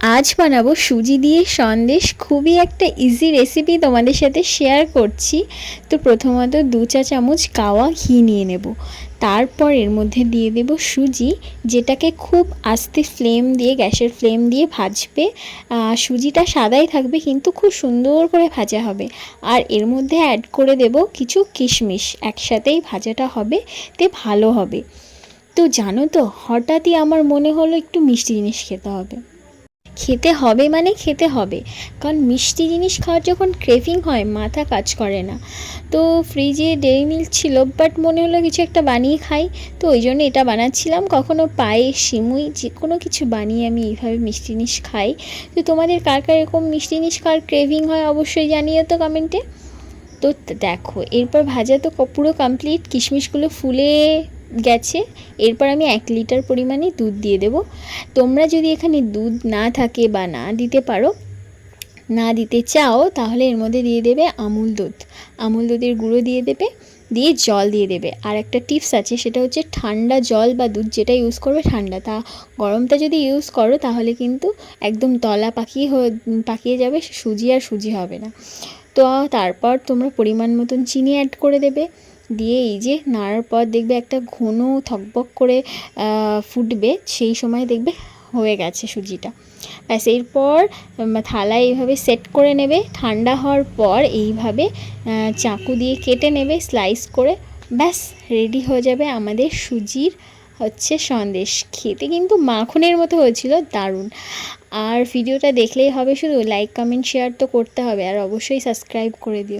আজ বানাবো সুজি দিয়ে সন্দেশ। খুবই একটা ইজি রেসিপি তোমাদের সাথে শেয়ার করছি। তো প্রথমত দু চা চামচ কাওয়া ঘি নিয়ে নেব। তারপর এর মধ্যে দিয়ে দেব সুজি, যেটাকে খুব আস্তে ফ্লেম দিয়ে, গ্যাসের ফ্লেম দিয়ে ভাজবে। সুজিটা সাদাই থাকবে, কিন্তু খুব সুন্দর করে ভাজা হবে। আর এর মধ্যে অ্যাড করে দেব কিছু কিশমিশ, একসাথেই ভাজাটা হবে, তে ভালো হবে। তো জানো তো, হঠাৎই আমার মনে হলো একটু মিষ্টি জিনিস খেতে হবে। খেতে হবে মানে খেতে হবে। কারণ মিষ্টি জিনিস খাওয়ার যখন ক্রেভিং হয়, মাথা কাজ করে না। তো ফ্রিজে ডেরি মিল্ক ছিল বাট মনে হলো কিছু একটা বানিয়ে খাই। তো ওই জন্য এটা বানাচ্ছিলাম। কখনো পায়ে সিমুই যে কোনো কিছু বানিয়ে আমি এইভাবে মিষ্টি জিনিস খাই। তো তোমাদের কার কার এরকম মিষ্টি জিনিস খাওয়ার ক্রেভিং হয় অবশ্যই জানিও তো কমেন্টে তো দেখো, এরপর ভাজা তো পুরো কমপ্লিট কিশমিশগুলো ফুলে গেছে, এরপর আমি এক লিটার পরিমাণে দুধ দিয়ে দেবো। তোমরা যদি এখানে দুধ না থাকে বা না দিতে পারো, না দিতে চাও, তাহলে এর মধ্যে দিয়ে দেবে আমুল দুধ। আমুল দুধের গুঁড়ো দিয়ে দেবে, দিয়ে জল দিয়ে দেবে। আর একটা টিপস আছে, সেটা হচ্ছে ঠান্ডা জল বা দুধ যেটা ইউজ করবে ঠান্ডা। তা গরমটা যদি ইউজ করো, তাহলে কিন্তু একদম তলা পাকিয়ে পাকিয়ে যাবে সুজি আর সুজি হবে না। তো তারপর তোমরা পরিমাণ মতন চিনি অ্যাড করে দেবে। দিয়ে এই যে নাড়ার পর দেখবে একটা ঘন থকবক করে ফুটবে, সেই সময় দেখবে হয়ে গেছে সুজিটা। ব্যাস, এরপর থালায় এইভাবে সেট করে নেবে। ঠান্ডা হওয়ার পর এইভাবে চাকু দিয়ে কেটে নেবে স্লাইস করে। ব্যাস রেডি হয়ে যাবে আমাদের সুজির হচ্ছে সন্দেশ। খেতে কিন্তু মাখনের মতো হয়েছিল, দারুণ। আর ভিডিওটা দেখলেই হবে শুধু লাইক কমেন্ট শেয়ার তো করতে হবে। আর অবশ্যই সাবস্ক্রাইব করে দিও।